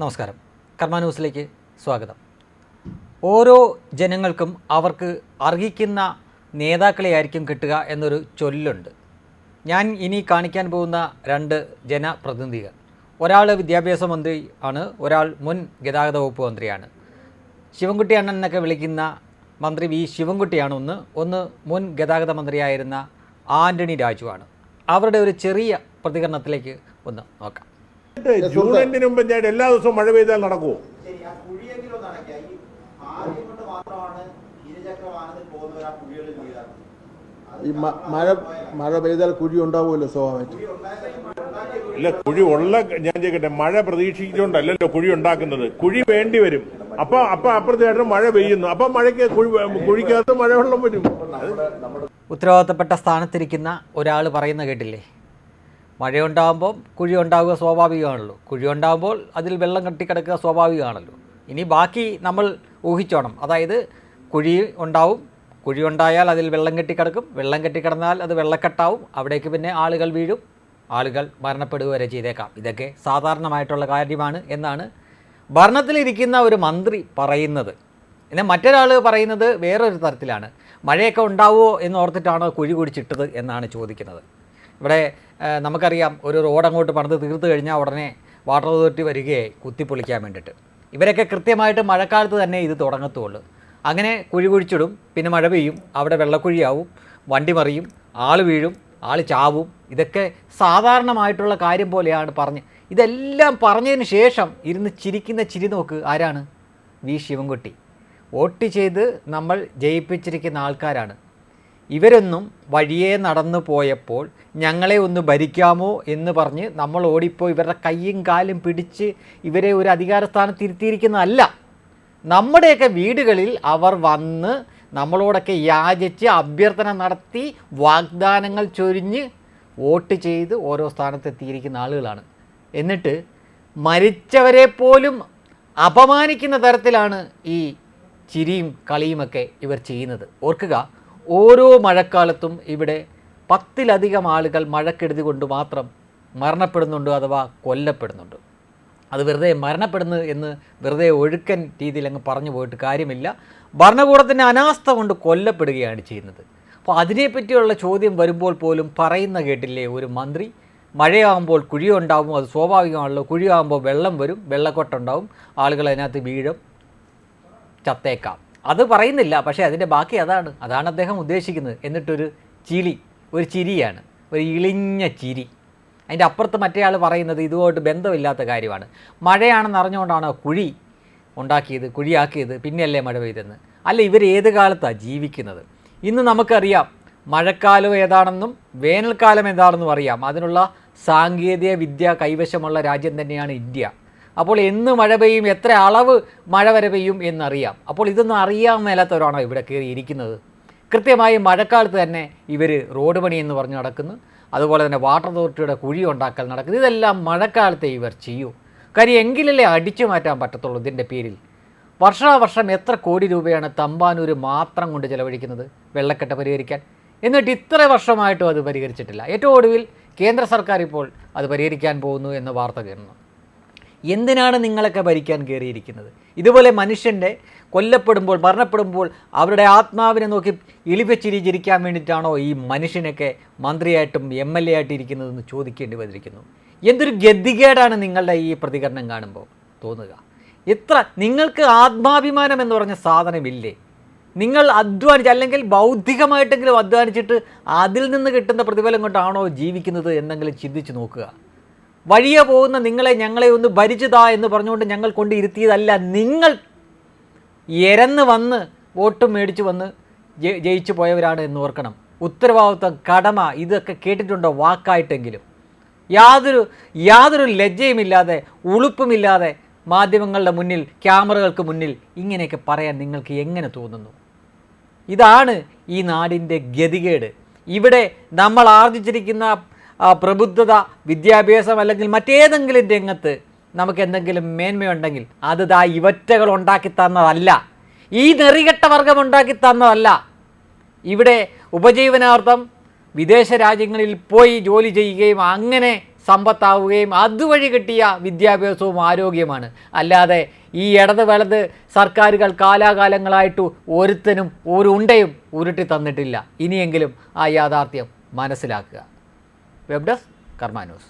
നമസ്കാരം. കർമ്മ ന്യൂസിലേക്ക് സ്വാഗതം. ഓരോ ജനങ്ങൾക്കും അവർക്ക് അർഹിക്കുന്ന നേതാക്കളെ ആയിരിക്കും കിട്ടുക എന്നൊരു ചൊല്ലുണ്ട്. ഞാൻ ഇനി കാണിക്കാൻ പോകുന്ന രണ്ട് ജനപ്രതിനിധികൾ. ഒരാൾ വിദ്യാഭ്യാസ മന്ത്രി ആണ് ഒരാൾ മുൻ ഗതാഗത വകുപ്പ് മന്ത്രിയാണ്. ശിവൻകുട്ടി അണ്ണൻ എന്നൊക്കെ വിളിക്കുന്ന മന്ത്രി വി. ശിവൻകുട്ടിയാണ് ഒന്ന്. ഒന്ന് മുൻ ഗതാഗത മന്ത്രിയായിരുന്ന ആന്റണി രാജുവാണ് അവരുടെ ഒരു ചെറിയ പ്രതികരണത്തിലേക്ക് ഒന്ന് നോക്കാം. ജൂൺ എൻഡിന് മുമ്പ് ഞാൻ എല്ലാ ദിവസവും മഴ പെയ്താൽ നടക്കുമോ ഈ മഴ മഴ പെയ്താൽ കുഴി ഉണ്ടാവുമല്ലോ സ്വാഭാവികമായിട്ടും. ഇല്ല കുഴി ഉള്ള ഞാൻ ചോദിക്കട്ടെ മഴ പ്രതീക്ഷിച്ചുകൊണ്ടല്ലല്ലോ കുഴി ഉണ്ടാക്കുന്നത്. കുഴി വേണ്ടി വരും. അപ്പൊ അപ്പൊ അപ്പുറത്തേട്ട് മഴ പെയ്യുന്നു. അപ്പൊ മഴയ്ക്ക് കുഴി കുഴിക്കകത്ത് മഴവെള്ളം വരും. ഉത്തരവാദിത്തപ്പെട്ട സ്ഥാനത്തിരിക്കുന്ന ഒരാൾ പറയുന്ന കേട്ടില്ലേ? മഴയുണ്ടാകുമ്പോൾ കുഴി ഉണ്ടാവുക സ്വാഭാവികമാണല്ലോ. കുഴി ഉണ്ടാകുമ്പോൾ അതിൽ വെള്ളം കെട്ടിക്കിടക്കുക സ്വാഭാവികമാണല്ലോ. ഇനി ബാക്കി നമ്മൾ ഊഹിച്ചോണം. അതായത് കുഴി ഉണ്ടാവും. കുഴി ഉണ്ടായാൽ അതിൽ വെള്ളം കെട്ടിക്കിടക്കും. വെള്ളം കെട്ടിക്കിടന്നാൽ അത് വെള്ളക്കെട്ടാവും. അവിടേക്ക് പിന്നെ ആളുകൾ വീഴും. ആളുകൾ മരണപ്പെടുക വരെ ചെയ്തേക്കാം. ഇതൊക്കെ സാധാരണമായിട്ടുള്ള കാര്യമാണ് എന്നാണ് ഭരണത്തിലിരിക്കുന്ന ഒരു മന്ത്രി പറയുന്നത്. എന്നാൽ മറ്റൊരാൾ പറയുന്നത് വേറൊരു തരത്തിലാണ്. മഴയൊക്കെ ഉണ്ടാവുമോ എന്ന് ഓർത്തിട്ടാണോ കുഴി കുടിച്ചിട്ടത് എന്നാണ് ചോദിക്കുന്നത്. ഇവിടെ നമുക്കറിയാം ഒരു റോഡ് അങ്ങോട്ട് പണിത് തീർത്ത് കഴിഞ്ഞാൽ ഉടനെ വാട്ടർ അതോറിറ്റി വരികയായി കുത്തിപ്പൊളിക്കാൻ വേണ്ടിയിട്ട്. ഇവരൊക്കെ കൃത്യമായിട്ട് മഴക്കാലത്ത് തന്നെ ഇത് തുടങ്ങത്തുള്ളൂ. അങ്ങനെ കുഴി കുഴിച്ചിടും പിന്നെ മഴ പെയ്യും അവിടെ വെള്ളക്കുഴിയാവും വണ്ടി മറിയും ആൾ വീഴും ആൾ ചാവും. ഇതൊക്കെ സാധാരണമായിട്ടുള്ള കാര്യം പോലെയാണ് പറഞ്ഞ്. ഇതെല്ലാം പറഞ്ഞതിന് ശേഷം ഇരുന്ന് ചിരിക്കുന്ന ചിരി നോക്ക് ആരാണ്? വി. ശിവൻകുട്ടി. വോട്ട് ചെയ്ത് നമ്മൾ ജയിപ്പിച്ചിരിക്കുന്ന ആൾക്കാരാണ്. ഇവരൊന്നും വഴിയെ നടന്നു പോയപ്പോൾ ഞങ്ങളെ ഒന്ന് ഭരിക്കാമോ എന്ന് പറഞ്ഞ് നമ്മൾ ഓടിപ്പോയി ഇവരുടെ കൈയും കാലും പിടിച്ച് ഇവരെ ഒരു അധികാര സ്ഥാനത്ത് ഇരുത്തിയിരിക്കുന്നതല്ല. നമ്മുടെയൊക്കെ വീടുകളിൽ അവർ വന്ന് നമ്മളോടൊക്കെ യാചിച്ച് അഭ്യർത്ഥന നടത്തി വാഗ്ദാനങ്ങൾ ചൊരിഞ്ഞ് വോട്ട് ചെയ്ത് ഓരോ സ്ഥാനത്തെത്തിയിരിക്കുന്ന ആളുകളാണ്. എന്നിട്ട് മരിച്ചവരെ പോലും അപമാനിക്കുന്ന തരത്തിലാണ് ഈ ചിരിയും കളിയുമൊക്കെ ഇവർ ചെയ്യുന്നത്. ഓർക്കുക ഓരോ മഴക്കാലത്തും ഇവിടെ പത്തിലധികം ആളുകൾ മഴക്കെടുതി കൊണ്ട് മാത്രം മരണപ്പെടുന്നുണ്ട് അഥവാ കൊല്ലപ്പെടുന്നുണ്ട്. അത് വെറുതെ മരണപ്പെടുന്നു എന്ന് വെറുതെ ഒഴുക്കൻ രീതിയിൽ അങ്ങ് പറഞ്ഞു പോയിട്ട് കാര്യമില്ല. ഭരണകൂടത്തിന്റെ അനാസ്ഥ കൊണ്ട് കൊല്ലപ്പെടുകയാണ് ചെയ്യുന്നത്. അപ്പോൾ അതിനെപ്പറ്റിയുള്ള ചോദ്യം വരുമ്പോൾ പോലും പറയുന്ന കേട്ടില്ലേ ഒരു മന്ത്രി? മഴയാകുമ്പോൾ കുഴിയുണ്ടാവും അത് സ്വാഭാവികമാണല്ലോ. കുഴിയാകുമ്പോൾ വെള്ളം വരും വെള്ളക്കൊട്ടുണ്ടാവും ആളുകൾ അതിനകത്ത് വീഴും ചത്തേക്കാം. അത് പറയുന്നില്ല പക്ഷേ അതിന്റെ ബാക്കി അതാണ്. അതാണ് അദ്ദേഹം ഉദ്ദേശിക്കുന്നത്. എന്നിട്ടൊരു ചിരി ഒരു ചിരിയാണ്. ഒരു ഇളിഞ്ഞ ചിരി. അതിന്റെ അപ്പുറത്ത് മറ്റേയാൾ പറയുന്നത് ഇതുമായിട്ട് ബന്ധമില്ലാത്ത കാര്യമാണ്. മഴയാണെന്ന് അറിഞ്ഞുകൊണ്ടാണ് കുഴി ഉണ്ടാക്കിയത് കുഴിയാക്കിയത്. പിന്നെയല്ലേ മഴ പെയ്തെന്ന്. അല്ല ഇവർ ഏത് കാലത്താണ് ജീവിക്കുന്നത്? ഇന്ന് നമുക്കറിയാം മഴക്കാലം ഏതാണെന്നും വേനൽക്കാലം ഏതാണെന്നും അറിയാം. അതിനുള്ള സാങ്കേതിക വിദ്യ കൈവശമുള്ള രാജ്യം തന്നെയാണ് ഇന്ത്യ. അപ്പോൾ എന്ന് മഴ പെയ്യും എത്ര അളവ് മഴ വരെ പെയ്യും എന്നറിയാം. അപ്പോൾ ഇതൊന്നും അറിയാൻ മേലാത്തവരാണോ ഇവിടെ കയറി ഇരിക്കുന്നത്? കൃത്യമായി മഴക്കാലത്ത് തന്നെ ഇവർ റോഡ് പണി എന്ന് പറഞ്ഞ് നടക്കുന്നു. അതുപോലെ തന്നെ വാട്ടർ അതോറിറ്റിയുടെ കുഴി ഉണ്ടാക്കൽ നടക്കുന്നു. ഇതെല്ലാം മഴക്കാലത്തെ ഇവർ ചെയ്യൂ. കാര്യം എങ്കിലല്ലേ അടിച്ചു മാറ്റാൻ പറ്റത്തുള്ളൂ ഇതിന്റെ പേരിൽ. വർഷാവർഷം എത്ര കോടി രൂപയാണ് തമ്പാനൂർ മാത്രം കൊണ്ട് ചെലവഴിക്കുന്നത് വെള്ളക്കെട്ട് പരിഹരിക്കാൻ? എന്നിട്ട് ഇത്ര വർഷമായിട്ടും അത് പരിഹരിച്ചിട്ടില്ല. ഏറ്റവും ഒടുവിൽ കേന്ദ്ര സർക്കാർ ഇപ്പോൾ അത് പരിഹരിക്കാൻ പോകുന്നു എന്ന വാർത്ത കേൾക്കുന്നു. എന്തിനാണ് നിങ്ങളൊക്കെ ഭരിക്കാൻ കയറിയിരിക്കുന്നത്? ഇതുപോലെ മനുഷ്യന്റെ കൊല്ലപ്പെടുമ്പോൾ മരണപ്പെടുമ്പോൾ അവരുടെ ആത്മാവിനെ നോക്കി ഇളിവച്ചിരി ജിരിക്കാൻ വേണ്ടിയിട്ടാണോ ഈ മനുഷ്യനൊക്കെ മന്ത്രിയായിട്ടും എം എൽ എ ആയിട്ട് ഇരിക്കുന്നതെന്ന് ചോദിക്കേണ്ടി വന്നിരിക്കുന്നു. എന്തൊരു ഗതികേടാണ് നിങ്ങളുടെ ഈ പ്രതികരണം കാണുമ്പോൾ തോന്നുക. എത്ര നിങ്ങൾക്ക് ആത്മാഭിമാനം എന്ന് പറഞ്ഞ സാധനമില്ലേ? നിങ്ങൾ അധ്വാനിച്ച് അല്ലെങ്കിൽ ബൗദ്ധികമായിട്ടെങ്കിലും അധ്വാനിച്ചിട്ട് അതിൽ നിന്ന് കിട്ടുന്ന പ്രതിഫലം കൊണ്ടാണോ ജീവിക്കുന്നത് എന്നെങ്കിലും ചിന്തിച്ച് നോക്കുക. വഴിയെ പോകുന്ന നിങ്ങളെ ഞങ്ങളെ ഒന്ന് ഭരിച്ചതാ എന്ന് പറഞ്ഞുകൊണ്ട് ഞങ്ങൾ കൊണ്ട് ഇരുത്തിയതല്ല നിങ്ങൾ എരന്ന് വന്ന് വോട്ട് മേടിച്ച് വന്ന് ജയി- ജയിച്ചു പോയവരാണ് എന്ന് ഓർക്കണം. ഉത്തരവാദിത്വം കടമ ഇതൊക്കെ കേട്ടിട്ടുണ്ടോ? വാക്കായിട്ടെങ്കിലും. യാതൊരു യാതൊരു ലജ്ജയുമില്ലാതെ ഉളുപ്പുമില്ലാതെ മാധ്യമങ്ങളുടെ മുന്നിൽ ക്യാമറകൾക്ക് മുന്നിൽ ഇങ്ങനെയൊക്കെ പറയാൻ നിങ്ങൾക്ക് എങ്ങനെ തോന്നുന്നു? ഇതാണ് ഈ നാടിന്റെ ഗതികേട്. ഇവിടെ നമ്മൾ ആർജിച്ചിരിക്കുന്ന പ്രബുദ്ധത വിദ്യാഭ്യാസം അല്ലെങ്കിൽ മറ്റേതെങ്കിലും രംഗത്ത് നമുക്ക് എന്തെങ്കിലും മേന്മയുണ്ടെങ്കിൽ അത് ദാ ഇവറ്റകൾ ഉണ്ടാക്കി തന്നതല്ല. ഈ നെറികെട്ട വർഗം ഉണ്ടാക്കി തന്നതല്ല. ഇവിടെ ഉപജീവനാർത്ഥം വിദേശ രാജ്യങ്ങളിൽ പോയി ജോലി ചെയ്യുകയും അങ്ങനെ സമ്പത്താവുകയും അതുവഴി കിട്ടിയ വിദ്യാഭ്യാസവും ആരോഗ്യമാണ് അല്ലാതെ ഈ ഇടത് വലത് സർക്കാരുകൾ കാലാകാലങ്ങളായിട്ട് ഒരുത്തനും ഒരു ഉണ്ടയും ഉരുട്ടി തന്നിട്ടില്ല. ഇനിയെങ്കിലും ആ യാഥാർത്ഥ്യം മനസ്സിലാക്കുക. Web desk Karma News